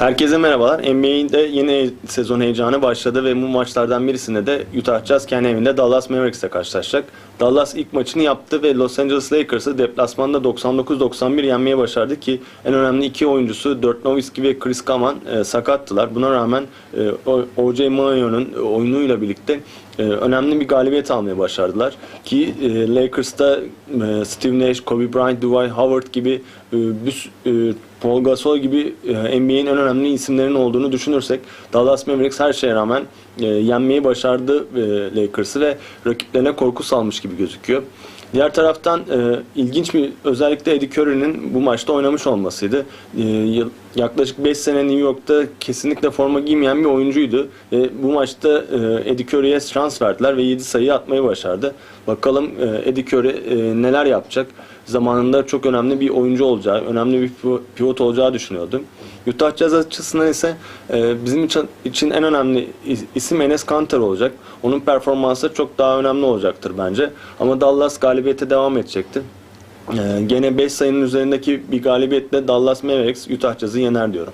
Herkese merhabalar. NBA'de yeni sezon heyecanı başladı ve bu maçlardan birisinde de Utah Jazz kendi evinde Dallas Mavericks'le karşılaşacak. Dallas ilk maçını yaptı ve Los Angeles Lakers'ı deplasmanda 99-91 yenmeye başardı ki en önemli iki oyuncusu Dirk Nowitzki ve Chris Kaman e, sakattılar. Buna rağmen e, O.J. Mayo'nun oyunuyla birlikte e, önemli bir galibiyet almaya başardılar. Ki e, Lakers'ta e, Steve Nash, Kobe Bryant, Dwight Howard gibi e, bir e, Paul Gasol gibi e, NBA'in en önemli isimlerinin olduğunu düşünürsek Dallas Mavericks her şeye rağmen e, yenmeyi başardı e, Lakers'ı ve rakiplerine korku salmış gibi gözüküyor. Diğer taraftan e, ilginç bir özellikle Eddie Curry'nin bu maçta oynamış olmasıydı. E, yaklaşık 5 sene New York'ta kesinlikle forma giymeyen bir oyuncuydu. Ve bu maçta e, Eddie Curry'e şans verdiler ve 7 sayı atmayı başardı. Bakalım e, Eddie Curry e, neler yapacak? Zamanında çok önemli bir oyuncu olacağı, önemli bir pivo- pivot olacağı düşünüyordum. Utah Jazz açısından ise e, bizim için, en önemli is- isim Enes Kanter olacak. Onun performansı çok daha önemli olacaktır bence. Ama Dallas galibiyete devam edecektir. E, gene 5 sayının üzerindeki bir galibiyetle Dallas Mavericks Utah Jazz'ı yener diyorum.